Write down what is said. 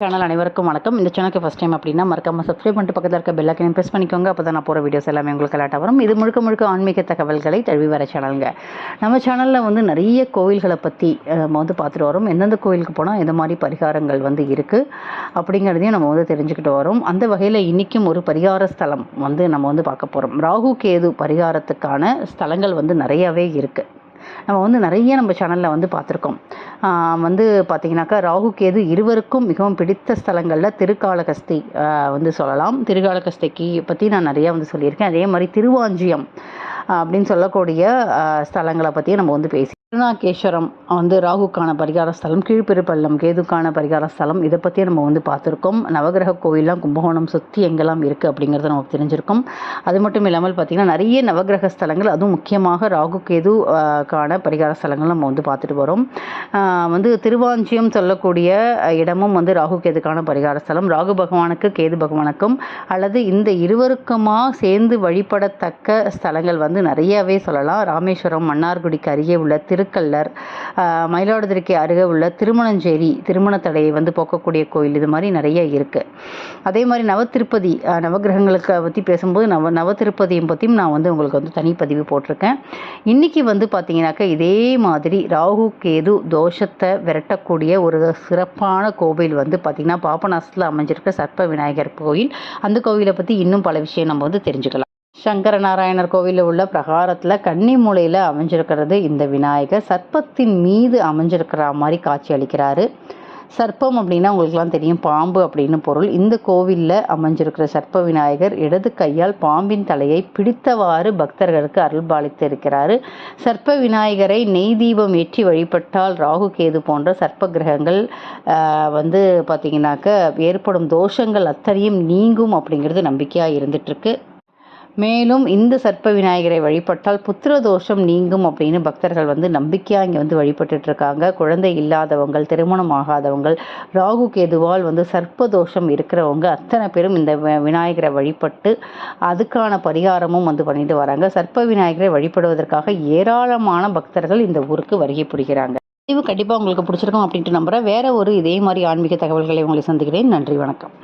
Channel அனைவருக்கும் வணக்கம். இந்த சேனலுக்கு ஃபஸ்ட் டைம் அப்படின்னா மறக்காம சப்ஸ்கிரைப் பண்ணிட்டு பக்கத்தில் இருக்க பெல்லைக்கனையும் ப்ரெஸ் பண்ணிக்கோங்க. அப்போ தான் நான் போகிற வீடியோஸ் எல்லாமே உங்களுக்கு கலாட்டாக வரும். இது முழுக்க முழுக்க ஆன்மீக தகவல்களை தழுவி வர சேனலுங்க நம்ம சேனலில் வந்து நிறைய கோவில்களை பற்றி நம்ம வந்து பார்த்துட்டு வரோம். எந்தெந்த கோவிலுக்கு போனால் எந்த மாதிரி பரிகாரங்கள் வந்து இருக்குது அப்படிங்கிறதையும் நம்ம வந்து தெரிஞ்சுக்கிட்டு வரோம். அந்த வகையில் இன்றைக்கும் ஒரு பரிகார ஸ்தலம் வந்து நம்ம வந்து பார்க்க போகிறோம் ராகு கேது பரிகாரத்துக்கான ஸ்தலங்கள் வந்து நிறையவே இருக்குது நம்ம வந்து நிறைய நம்ம சேனலில் வந்து பார்த்துருக்கோம். வந்து பார்த்தீங்கன்னாக்கா ராகு கேது இருவருக்கும் மிகவும் பிடித்த ஸ்தலங்களில் திருக்காலகஸ்தி வந்து சொல்லலாம். திருக்காலகஸ்திக்கு பற்றி நான் நிறையா வந்து சொல்லியிருக்கேன். அதே மாதிரி திருவாஞ்சியம் அப்படின்னு சொல்லக்கூடிய ஸ்தலங்களை பற்றியும் நம்ம வந்து பேசி திருநாகேஸ்வரம் வந்து ராகுக்கான பரிகார ஸ்தலம் கீழ்பெருப்பள்ளம் கேதுக்கான பரிகார ஸ்தலம். இதை பற்றியே நம்ம வந்து பார்த்துருக்கோம். நவகிரக கோயிலாம் கும்பகோணம் சுற்றி எங்கெல்லாம் இருக்குது அப்படிங்கிறத நமக்கு தெரிஞ்சிருக்கும். அது மட்டும் இல்லாமல் பார்த்திங்கன்னா நிறைய நவகிரக ஸ்தலங்கள் அதுவும் முக்கியமாக ராகு கேது கான பரிகார ஸ்தலங்கள் நம்ம வந்து பார்த்துட்டு வரோம் வந்து திருவாஞ்சியம் சொல்லக்கூடிய இடமும் வந்து ராகு கேதுக்கான பரிகார ஸ்தலம். ராகு பகவானுக்கு கேது பகவானுக்கும் அல்லது இந்த இருவருக்குமா சேர்ந்து வழிபடத்தக்க ஸ்தலங்கள் வந்து நிறையவே சொல்லலாம். ராமேஸ்வரம் மன்னார்குடிக்கு அருகே உள்ள திரு திருக்கல்லர் மயிலாடுதுறைக்கு அருகே உள்ள திருமணஞ்சேரி திருமண தடையை வந்து போக்கக்கூடிய கோயில் இது மாதிரி நிறைய இருக்குது அதே மாதிரி நவத்திருப்பதி ஆஹ், நவக்கிரகங்களுக்கு பற்றி பேசும்போது நவ நவத்திருப்பதியும் பற்றியும் நான் வந்து உங்களுக்கு வந்து தனிப்பதிவு போட்டிருக்கேன். இன்றைக்கி வந்து பார்த்தீங்கன்னாக்கா இதே மாதிரி ராகு கேது தோஷத்தை விரட்டக்கூடிய ஒரு சிறப்பான கோவில் வந்து பார்த்திங்கன்னா பாபநாசத்தில் அமைஞ்சிருக்க சர்ப்ப விநாயகர் கோயில். அந்த கோவிலை பற்றி இன்னும் பல விஷயம் நம்ம வந்து தெரிஞ்சுக்கலாம். சங்கர நாராயணர் கோவிலில் உள்ள பிரகாரத்தில் கன்னி மூலையில் அமைஞ்சிருக்கிறது இந்த விநாயகர். சர்ப்பத்தின் மீது அமைஞ்சிருக்கிற மாதிரி காட்சி அளிக்கிறாரு. சர்ப்பம் அப்படின்னா உங்களுக்குலாம் தெரியும் பாம்பு அப்படின்னு பொருள். இந்த கோவிலில் அமைஞ்சிருக்கிற சர்ப்ப விநாயகர் இடது கையால் பாம்பின் தலையை பிடித்தவாறு பக்தர்களுக்கு அருள்பாலித்து இருக்கிறாரு. சர்ப்ப விநாயகரை நெய் தீபம் ஏற்றி வழிபட்டால் ராகு கேது போன்ற சர்ப்ப கிரகங்கள் வந்து பார்த்திங்கனாக்க ஏற்படும் தோஷங்கள் அத்தனையும் நீங்கும் அப்படிங்கிறது நம்பிக்கையாக இருந்துகிட்ருக்கு மேலும் இந்த சர்ப்ப விநாயகரை வழிபட்டால் புத்திர தோஷம் நீங்கும் அப்படின்னு பக்தர்கள் வந்து நம்பிக்கையாக இங்கே வந்து வழிபட்டுட்ருக்காங்க. குழந்தை இல்லாதவங்கள் திருமணம் ஆகாதவங்கள் ராகு கேதுவால் வந்து சர்ப்ப தோஷம் இருக்கிறவங்க அத்தனை பேரும் இந்த விநாயகரை வழிபட்டு அதுக்கான பரிகாரமும் வந்து பண்ணிட்டு வராங்க. சர்ப்ப விநாயகரை வழிபடுவதற்காக ஏராளமான பக்தர்கள் இந்த ஊருக்கு வருகை புரிகிறாங்க. இது கண்டிப்பாக உங்களுக்கு பிடிச்சிருக்கும் அப்படின்ட்டு நம்புகிறேன் வேற ஒரு இதே மாதிரி ஆன்மீக தகவல்களை உங்களை சந்திக்கிறேன். நன்றி வணக்கம்.